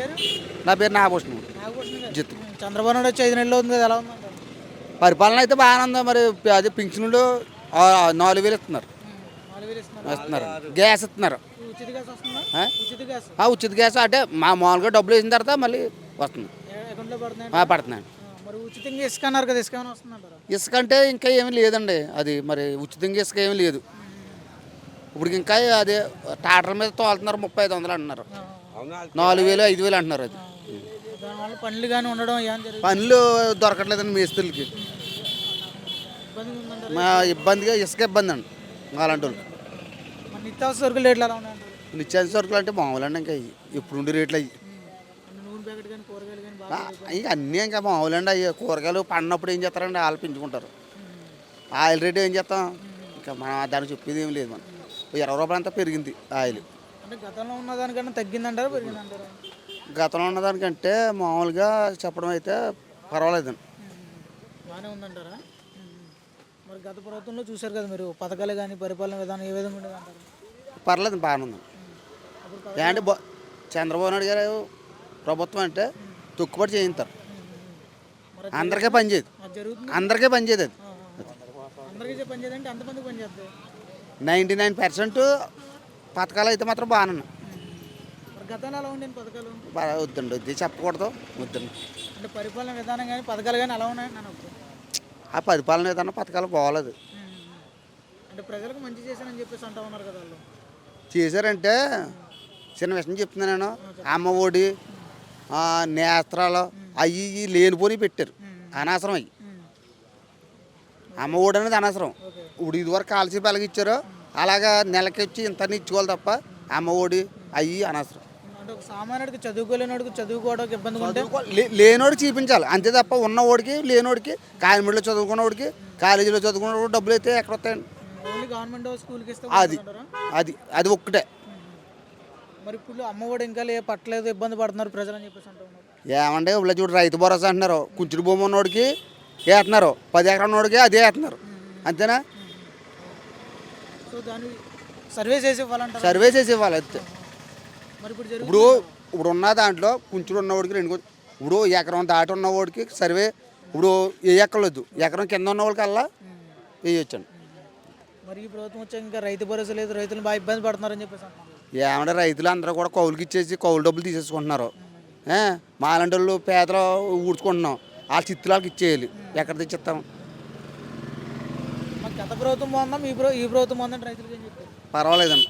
పేరు? నా పేరు నాగభూషణం. జిత్తు చంద్రబాబు నాయుడు వచ్చి ఐదు నెలలు ఉంది కదా ఎలా ఉందంటారు పరిపాలన అయితే బాగానే ఉంది మరి. అది పింఛనులు నాలుగు వేలు ఇస్తున్నారు. ఇస్తున్నారు. గ్యాస్ ఇస్తున్నారు. ఉచిత గ్యాస్ ఆ? ఉచిత అంటే మా మామూలుగా డబ్బులు వేసిన తర్వాత మళ్ళీ వస్తుంది. అకౌంట్లో పడుతున్నాయి? ఆ, పడుతున్నాయి. మరి ఉచితంగా ఇసుక అన్నారు కదా ఇసుక ఏమైనా వస్తుందంటారా ఇసుక అంటే ఇంకా ఏమీ లేదండి. అది మరి ఉచితంగా ఇసుక ఏమీ లేదు. ఇప్పుడు ఇంకా అదే టాటర్ మీద తోలుతున్నారు ముప్పై ఐదు వందలు అంటున్నారు. నాలుగు వేలు ఐదు వేలు అంటున్నారు అది. దానివల్ల పనులు కానీ ఉండడం ఏం జరుగుతుంది? పనులు దొరకట్లేదండి ఉందంటారు మా ఇబ్బందిగా ఇసుక ఇబ్బంది అండి అలాంటి వాళ్ళకి మరి నిత్యావసర సరుకులు రేట్లు ఎలా నిత్యావసర సరుకులు అంటే మామూలు అండి ఇంకా ఇవి. ఇప్పుడుండే రేట్లు అయ్యి అంటే నూనె ప్యాకెట్ కానీ కూరగాయలు కానీ బాగా ఇక అన్నీ ఇంకా మామూలు అండి. అయ్యి కూరగాయలు పండినప్పుడు ఏం చేస్తారండి? వాళ్ళు పెంచుకుంటారు. ఆయిల్ రేట్ ఏం చేస్తాం? ఇంకా మనం దానికి చెప్పేది ఏం లేదు మనం. ఓ ఇరవై రూపాయలు అంతా పెరిగింది ఆయిల్. అంటే గతంలో ఉన్న దానికన్నా తగ్గిందంటారా పెరిగిందంటారా? గతంలో ఉన్నదానికంటే మామూలుగా చెప్పడం అయితే పర్వాలేదండి. బాగానే ఉందంటారా? మరి గత ప్రభుత్వంలో చూశారు కదా మీరు పథకాలు కానీ పరిపాలన విధానం ఏ విధంగా ఉండేది అంటారు? పర్లేదు బాగానే ఉంది. ఏంటంటే బా చంద్రబాబు నాయుడు గారు ప్రభుత్వం అంటే తొక్కుబడి చేయిస్తారు మరి అందరికీ పనిచేయదు అది జరుగుతుంది? అందరికీ పనిచేయదు అది. అందరికీ పని చేస్తుంది నైంటీ నైన్ పర్సెంట్ పథకాలు అయితే మాత్రం బాగానే ఉన్నాయి. వద్దండి వద్దు. చెప్పకూడదు. వద్దండి. అంటే పరిపాలన విధానం కానీ పథకాలు కానీ ఎలా అప్పుడు ఆ పరిపాలన ఏదన్నా పథకాలు బాగోలేదు. అంటే ప్రజలకు మంచి చేశానని చెప్పేసి అంటా ఉన్నారు కదా వాళ్ళు. చేశారంటే చిన్న విషయం చెప్తున్నాను నేను. అమ్మ ఒడి ఆ, నేస్త్రాలు అవి లేనిపోని పెట్టారు. అనవసరం అవి అమ్మ ఒడి అనేది అనవసరం. ఇప్పుడు ఇదివరకు కాల్చి వెలగిచ్చారు అలాగా నెలకి వచ్చి ఇంత ఇచ్చుకోవాలి తప్ప అమ్మ ఒడి అవి అనవసరం. అంటే ఒక సామాన్యుడికి చదువుకోలేనివాడికి చదువుకోవడానికి ఇబ్బందిగా ఉంటే? లేనోడికి చూపించాలి. అంతే తప్ప ఉన్నవాడికి లేనోడికి కాలిమిడిలో చదువుకున్నవాడికి కాలేజీలో చదువుకున్నవాడు డబ్బులు అయితే ఎక్కడ వస్తాయండి? గవర్నమెంట్ స్కూల్కి ఇస్తే అది? అది అది ఒక్కటే. మరి ఇప్పుడు అమ్మఒడి ఇంకా లే పట్టలేదు ఇబ్బంది పడుతున్నారు ప్రజలు అని చెప్పేసి ఏమంటే ఇప్పుడు చూడు రైతు భరోసా అంటున్నారు. కుంచుడు భూమి ఉన్నోడికి వేస్తున్నారు పది ఎకరం ఉన్నోడికి అదే వేస్తున్నారు అంతేనా? సో దాన్ని సర్వే చేసి ఇవ్వాలంటారు? సర్వే చేసి ఇవ్వాలి అంతే. మరి ఇప్పుడు జరుగు ఇప్పుడు ఇప్పుడు ఉన్న దాంట్లో కుంచుడు ఉన్నవాడికి రెండు కొ- ఇప్పుడు ఎకరం దాటి ఉన్నవాడికి సర్వే ఇప్పుడు ఏ ఎక్కలేదు ఎకరం కింద ఉన్నవాడికి అలా వేయొచ్చండి. మరి ఈ ప్రభుత్వం వచ్చాక ఇంకా రైతు భరోసా లేదు రైతులు బాగా ఇబ్బంది పడుతున్నారని చెప్పేసి అంటున్నారు. ఏమంటే రైతులు అందరూ కూడా కౌలుకి ఇచ్చేసి కౌలు డబ్బులు తీసేసుకుంటున్నారు. ఏ, మాలాంటి వాళ్ళు పేదలు ఊడ్చుకుంటున్నాం. వాళ్ళ చిత్తులు వాళ్ళకి ఇచ్చేయాలి ఎక్కడ తెచ్చిస్తాం? మరి గత ప్రభుత్వం బాగుందా? మీ ఈ ప్రభుత్వం బాగుందని రైతులకు ఏం చెప్తారు పర్వాలేదండి.